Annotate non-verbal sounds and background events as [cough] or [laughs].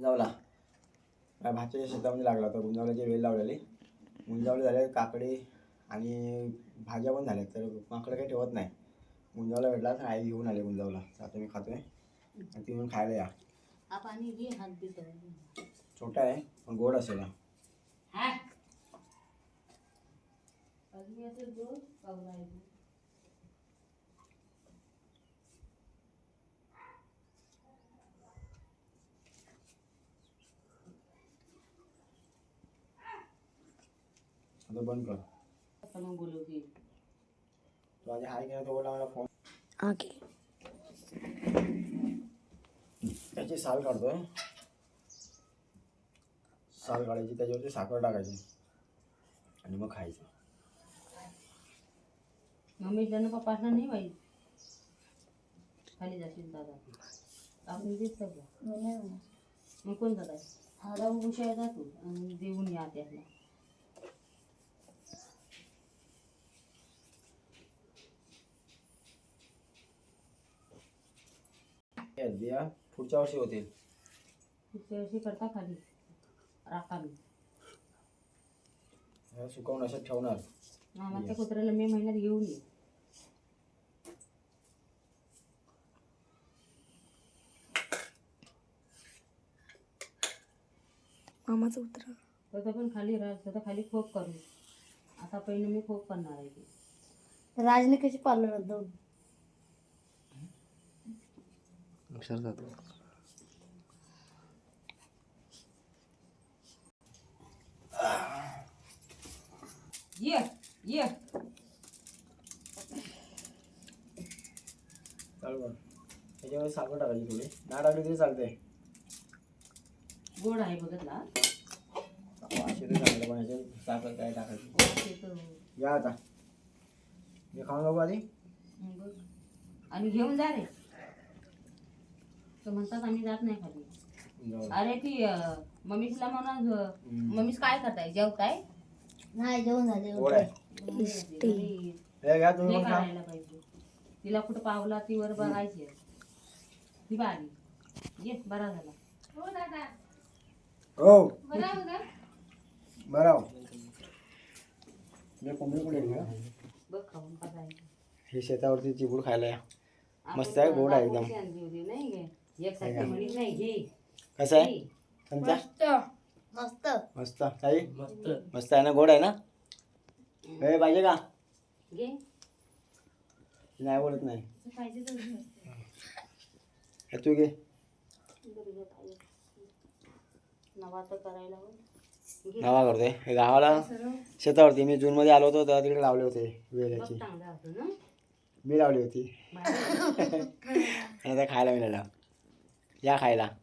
गुंजावला भाच्याच्या शेतामध्ये लागला होता. गुंजावल्याची वेल लावलेली. गुंजावले झाले काकडी आणि भाज्या पण झाल्या. तर माकडं काही ठेवत नाही. गुंजावला भेटला तर आई घेऊन आले गुंजावला आता मी खातोय. आणि ती म्हणून खायला या. छोटा आहे पण गोड असेल हा. हा अजून याचं दूध पावला आहे दूध. आता बंद कर. आता मग बोलवते तो आधी हाय केला तो बोलला मला फोन आगे त्याची साल काढतोय. साल काढायची त्याच्यावरती साखर टाकायची. आणि मग खायचं. मम्मी त्यांना पप्पांना नाही माहीत खाली जाशील दादा. आपण तेच सगळं मग कोण दादा हा जाऊन उशाय जातो आणि देऊन या त्याला. हे बिया पुढच्या वर्षी होतील. पुढच्या वर्षी करता खाली. राखाली. ह्या सुकवून अशात ठेवणार. मामाच्या कुत्र्याला मे महिन्यात घेऊन ये. मामाचं उतरा तसं पण खाली राह तसं खाली खोप करू. आता पहिले मी खोप करणार आहे. ते राजने कशी पार्लर दोन जातो. ये ये. चालू कर त्याच्यामध्ये साखर टाकायची थोडी. नाही टाकली तरी चालते गोड आहे बघितला असे तरी चांगलं पण ह्याच्यात साखर काय टाकायची. या आता. मी खाऊन बघू आधी. आणि घेऊन जा रे. तर म्हणतात आम्ही जात नाही खाली. अरे ती मम्मीला म्हणा. मम्मीच काय करताय? जेवताय? नाही जेवण झाले करायला पाहिजे. तिला कुठं पावला ती वर बघायची ती बारी. ये बरा झाला. हो दादा. हो. बरा होता बरं हो. मी कोंबडी कुठे घेऊ बघ खाऊन बघायचं. हे शेतावरती चिबूड खायला मस्त आहे, गोड आहे एकदम. नाही घे कसं आहे? घे. मस्त. मस्त. ताई? मस्त. आहे ना? गोड आहे ना? हे पाहिजे का? घे. नाही बोलत नाही. पाहिजे तर घे. हे तू घे. बरं घे, पाहिजे. नवा तर करायला हवं. घे. नवा करतोय हे गावाला शेतावरती मी जूनमध्ये आलो होतो तेव्हा तिकडे लावले होते बघ वेल्याची चांगला होतं ना. मी लावली होती. आणि [laughs] आता खायला मिळालं. 也还了。